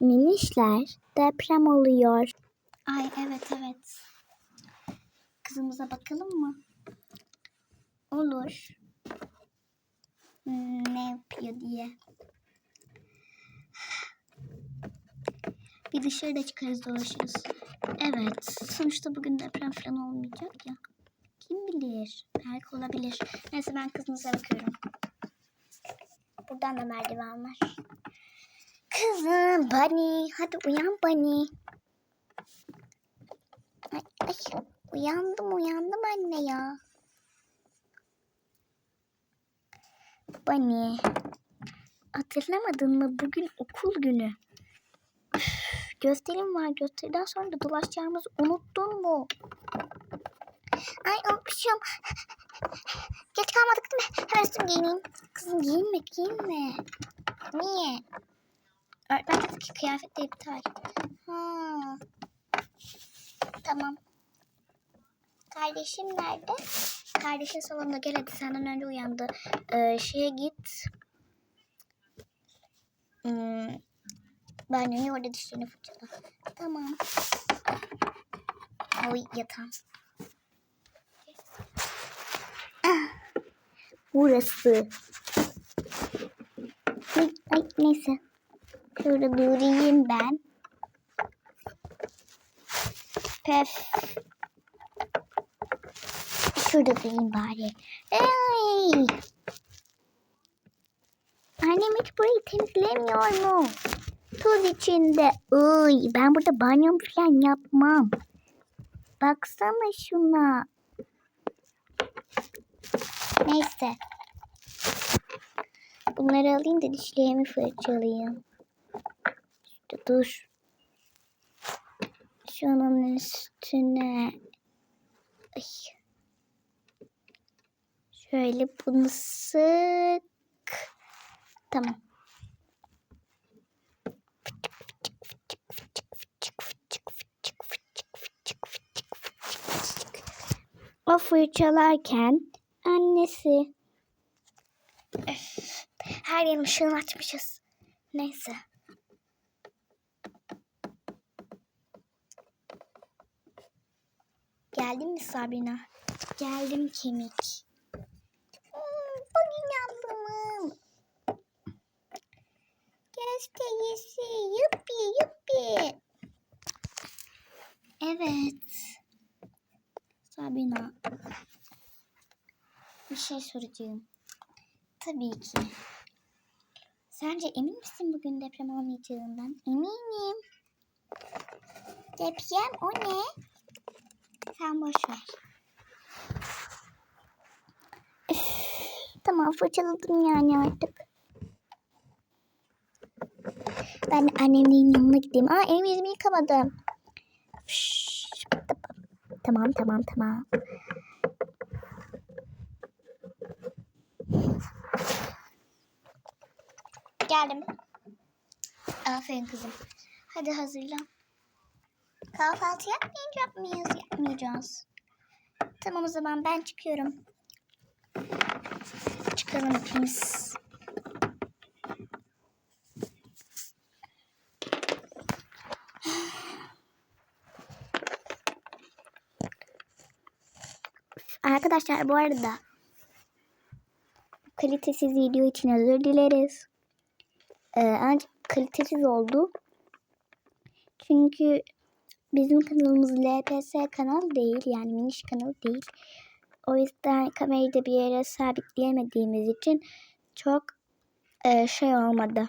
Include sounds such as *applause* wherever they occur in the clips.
Minişler deprem oluyor. Ay evet evet. Kızımıza bakalım mı? Olur. Hmm, ne yapıyor diye. Bir dışarıda çıkarız dolaşırız. Evet. Sonuçta bugün deprem falan olmayacak ya. Kim bilir? Belki olabilir. Neyse ben kızınıza bakıyorum. Buradan da merdiven var. Kızım Bunny. Hadi uyan Bunny. Ay, ay, uyandım uyandım anne ya. Bunny. Hatırlamadın mı bugün okul günü? Gösterim var gösteriden sonra da dolaşacağımızı unuttun mu? Ay unutmuşum. Geç kalmadık değil mi? Hemen üstümü giyineyim. Kızım giyinme giyinme. Niye? Öğretmen dedi ki kıyafet de iptal. Ha. Tamam. Kardeşim nerede? Kardeşin salonda gel hadi senden önce uyandı. Ee, şeye git. Hmm, banyoyu orada dişlerini fırçala. Tamam. Oy yatağım. Burası. Ay, ay neyse. Şöyle durayım ben. Pef. Şurada durayım bari. Ay. Annem hiç burayı temizlemiyor mu? Toz içinde. Iy, ben burada banyo falan yapmam. Baksana şuna. Neyse. Bunları alayım da dişlerimi fırçalayayım. Dur. Şunun üstüne. Ay. Şöyle bunu sık. Tamam. O fırçalarken annesi her yerin ışığını açmışız. Neyse. Geldin mi Sabrina? Geldim kemik. Hmm, bugün yaptım. Gösterisi. Yuppi yuppi. Evet. Sabrina. Bir şey soracağım. Tabii ki. Sence emin misin bugün deprem olmayacağından? Eminim. Deprem o ne? Sen boş ver. Üf, tamam fırçaladım yani artık. Ben de annemlerin yanına gideyim. Aa elimi yüzümü yıkamadım. Tamam tamam tamam. Geldim. Aferin kızım. Hadi hazırlan. Kahvaltı yapmayacak mıyız? Yapmayacağız. Tamam o zaman ben çıkıyorum. Çıkalım hepimiz. Arkadaşlar bu arada kalitesiz video için özür dileriz. Ee, ancak kalitesiz oldu. Çünkü bizim kanalımız LPS kanal değil yani miniş kanal değil. O yüzden kamerayı da bir yere sabitleyemediğimiz için çok e, şey olmadı.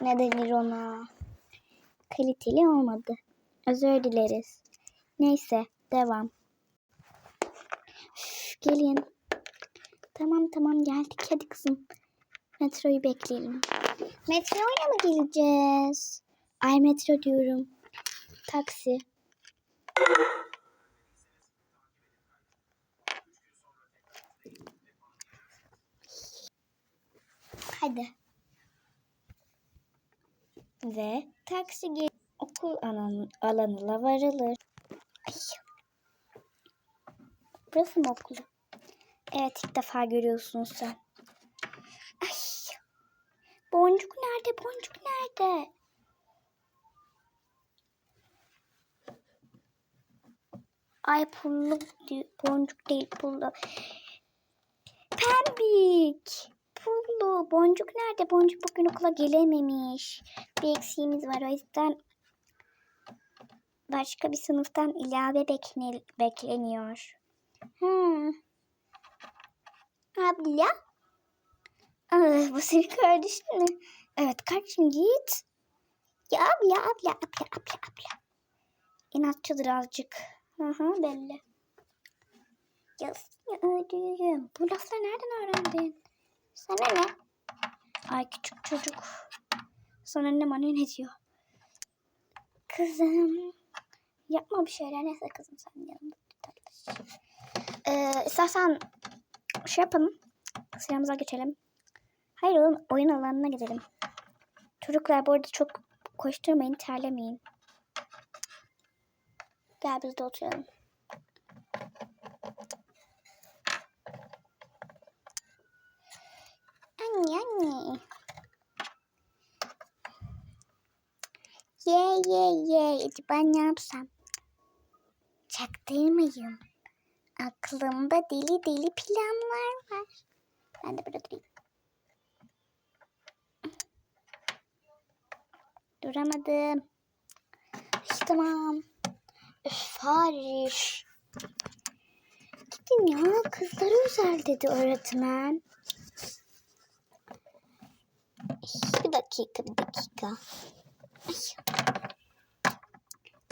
Ne denir ona? Kaliteli olmadı. Özür dileriz. Neyse devam. Üf, gelin. Tamam tamam geldik hadi kızım. Metroyu bekleyelim. Metroyla mı geleceğiz? Ay metro diyorum. Taksi. Hadi. Ve taksi gel okul alan, alanına varılır. Ay. Burası mı okulu? Evet ilk defa görüyorsun sen. Ay. Boncuk nerede? Boncuk nerede? Ay pullu di- boncuk değil pullu. Pembik. Pullu. Boncuk nerede? Boncuk bugün okula gelememiş. Bir eksiğimiz var. O yüzden başka bir sınıftan ilave bekle, bekleniyor. Hmm. Abla. Aa, bu senin kardeşin mi? Evet kardeşim git. Ya abla abla abla abla abla. İnatçıdır azıcık. Hı belli. Ya seni öldürürüm. Bu lafları nereden öğrendin? Sana ne? Ay küçük çocuk. Sana ne bana ne diyor? Kızım. Yapma bir şeyler. Neyse kızım sen yanımda takılır. Ee, istersen şey yapalım. Sıramıza geçelim. Hayır oğlum oyun alanına gidelim. Çocuklar bu arada çok koşturmayın, terlemeyin. Gel biz de oturalım. Anne anne. Ye ye ye. Acaba ne yapsam? Çaktırmayayım. Aklımda deli deli planlar var. Ben de burada durayım. Duramadım. İşte tamam. Fariş. Gidin ya kızlara özel dedi öğretmen. Bir dakika bir dakika. Ay.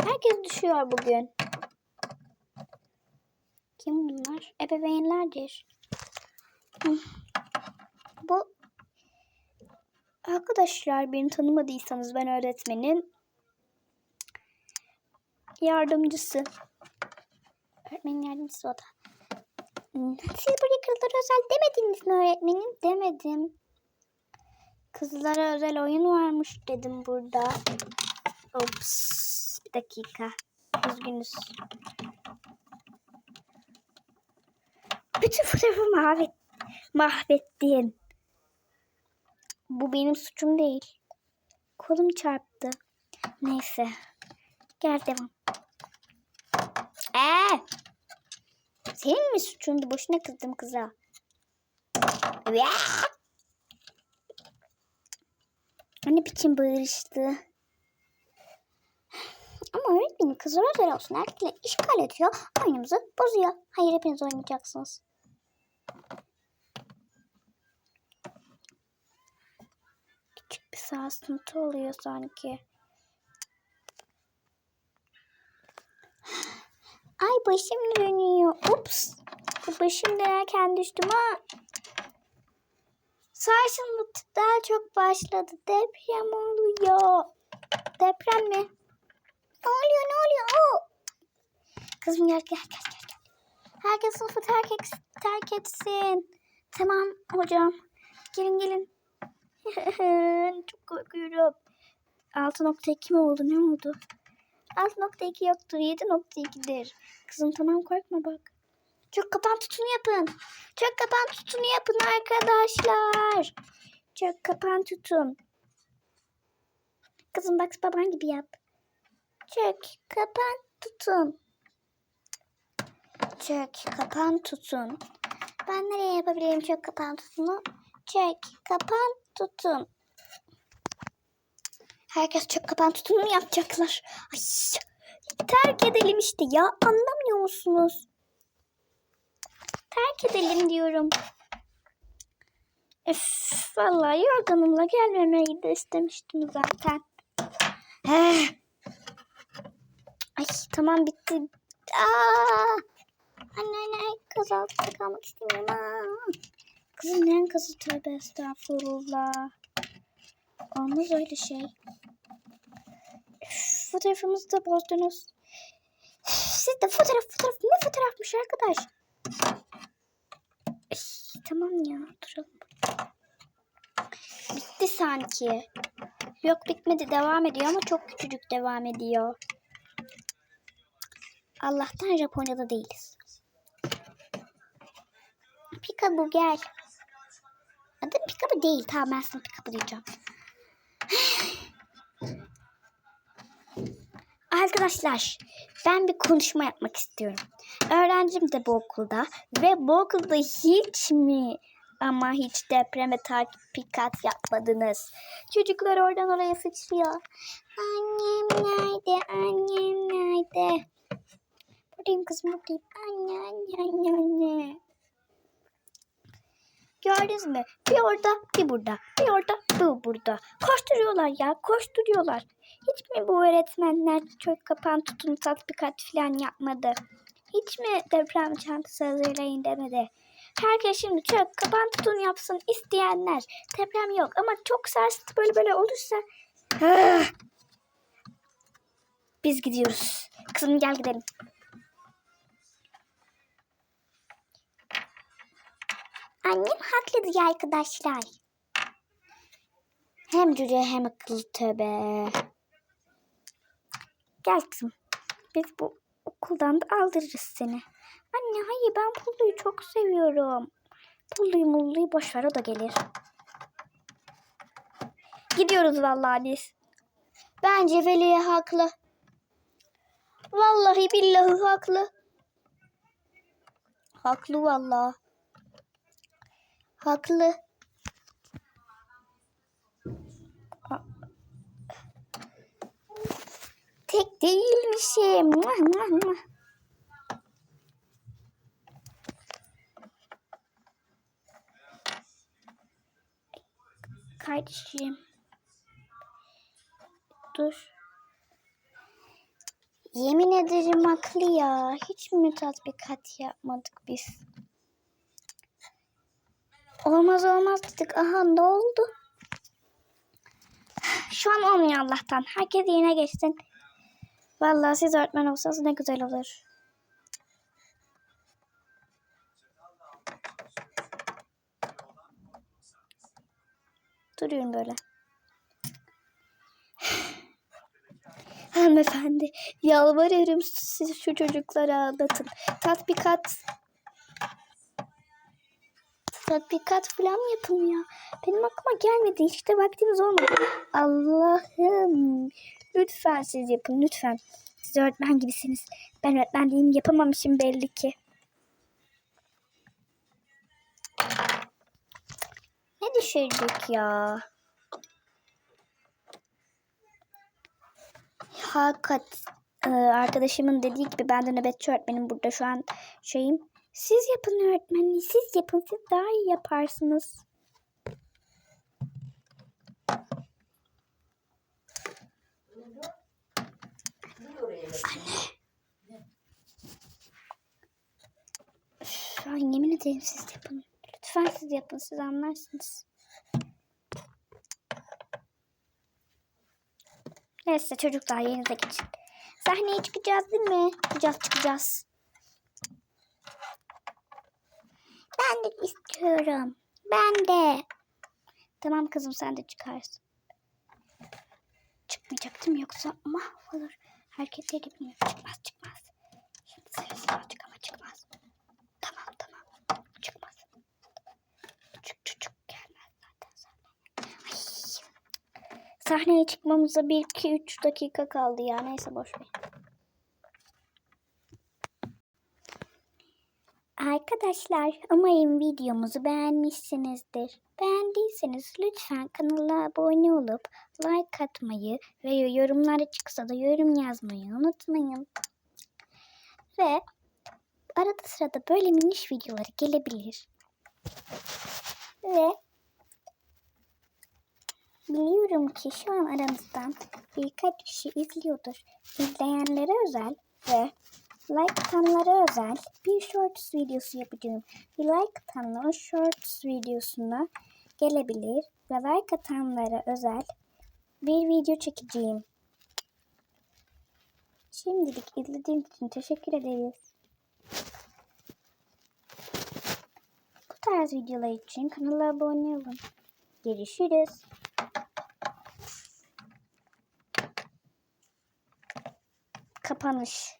Herkes düşüyor bugün. Kim bunlar? Ebeveynlerdir. Bu arkadaşlar beni tanımadıysanız ben öğretmenin yardımcısı. Öğretmenin yardımcısı o da. Siz buraya kızlara özel demediniz mi öğretmenim? Demedim. Kızlara özel oyun varmış dedim burada. Ops. Bir dakika. Üzgünüz. Bütün fotoğrafı mahvet, mahvettin. Bu benim suçum değil. Kolum çarptı. Neyse. Gel devam. Ee, senin mi suçundu? Boşuna kızdım kıza. Ne biçim bağırıştı. Ama öğretmenim kızlar özel olsun. Erkekler işgal ediyor. Oyunumuzu bozuyor. Hayır hepiniz oynayacaksınız. Küçük bir sarsıntı oluyor sanki. Ay başım dönüyor. Ups. Başım dönerken düştüm ha. Sarsıntı daha çok başladı. Deprem oluyor. Deprem mi? Ne oluyor ne oluyor? Oo. Kızım gel gel gel gel. gel. Herkes sınıfı terk, et- terk etsin. Tamam hocam. Gelin gelin. *laughs* çok korkuyorum. 6.2 mi oldu ne oldu? 6.2 yoktur 7.2'dir. Kızım tamam korkma bak. Çok kapan tutunu yapın. Çok kapan tutunu yapın arkadaşlar. Çok kapan tutun. Kızım bak baban gibi yap. Çök, kapan, tutun. Çök, kapan, tutun. Ben nereye yapabilirim çök, kapan, tutunu? Çök, kapan, tutun. Herkes çök, kapan, tutunu mu yapacaklar? Ay, terk edelim işte ya. Anlamıyor musunuz? Terk edelim diyorum. Öf, vallahi yorganımla gelmemeyi de istemiştim zaten. Eh. Ay tamam bitti. Aa! Anne anne kız kalmak istemiyorum. Kızım ne kızı tövbe estağfurullah. Olmaz öyle şey. Üf, fotoğrafımızı da bozdunuz. Üf, Siz de fotoğraf fotoğraf ne fotoğrafmış arkadaş. Ay, tamam ya duralım. Bitti sanki. Yok bitmedi devam ediyor ama çok küçücük devam ediyor. Allah'tan Japonya'da değiliz. Pikabu gel. Adı Pikabu değil. Tamam ben sana Pikabu diyeceğim. Arkadaşlar ben bir konuşma yapmak istiyorum. Öğrencim de bu okulda ve bu okulda hiç mi ama hiç depreme tatbikat yapmadınız. Çocuklar oradan oraya sıçrıyor. Annem nerede? Annem nerede? Buradayım kızım buradayım. Anne anne anne anne. Gördünüz mü? Bir orada, bir burada. Bir orada, bir burada. Koşturuyorlar ya, koşturuyorlar. Hiç mi bu öğretmenler çök kapan tutun tatbikat falan yapmadı? Hiç mi deprem çantası hazırlayın demedi? Herkes şimdi çök kapan tutun yapsın isteyenler. Deprem yok ama çok sarsıntı böyle böyle olursa... Ah! Biz gidiyoruz. Kızım gel gidelim. Annem haklı diye arkadaşlar. Hem cüce hem akıllı tövbe. Gel kızım. Biz bu okuldan da aldırırız seni. Anne hayır ben Pullu'yu çok seviyorum. Pullu'yu mulluyu boş ver o da gelir. Gidiyoruz vallahi biz. Bence Veli'ye haklı. Vallahi billahi haklı. Haklı vallahi. Haklı. Tek değilmişim. Muah, muah, muah. Kardeşim. Dur. Yemin ederim haklı ya. Hiç mi tatbikat yapmadık biz? Olmaz olmaz dedik. Aha ne oldu? Şu an olmuyor Allah'tan. Herkes yerine geçsin. Vallahi siz öğretmen olsanız ne güzel olur. Duruyorum böyle. Hanımefendi yalvarırım siz şu çocuklara anlatın. Tatbikat tatbikat falan yapın ya. Benim aklıma gelmedi. Hiç de vaktimiz olmadı. Allah'ım. Lütfen siz yapın lütfen. Siz öğretmen gibisiniz. Ben öğretmen değilim yapamamışım belli ki. Ne düşürdük ya? Hakikat e, arkadaşımın dediği gibi ben de nöbetçi öğretmenim burada şu an şeyim. Siz yapın öğretmenliği siz yapın siz daha iyi yaparsınız. Üf, Ay yemin ederim siz yapın. Lütfen siz yapın siz anlarsınız. Neyse çocuklar yerinize geçin. Sahneye çıkacağız değil mi? Çıkacağız çıkacağız. Ben de istiyorum. Ben de. Tamam kızım sen de çıkarsın. Çıkmayacaktım yoksa mahvolur. Herkes yedi bilmiyor. Çıkmaz çıkmaz. Şimdi sessiz olacak ama çıkmaz. Tamam tamam. Çıkmaz. Çık çık çık gelmez zaten sahneye. Sahneye çıkmamıza 1-2-3 dakika kaldı ya. Neyse boş ver. Arkadaşlar umarım videomuzu beğenmişsinizdir. Beğendiyseniz lütfen kanala abone olup like atmayı ve yorumlara çıksa da yorum yazmayı unutmayın. Ve arada sırada böyle miniş videoları gelebilir. Ve biliyorum ki şu an aranızdan birkaç kişi izliyordur. İzleyenlere özel ve like atanlara özel bir shorts videosu yapacağım. Bir like atanlar shorts videosuna gelebilir ve like atanlara özel bir video çekeceğim. Şimdilik izlediğiniz için teşekkür ederiz. Bu tarz videolar için kanala abone olun. Görüşürüz. Kapanış.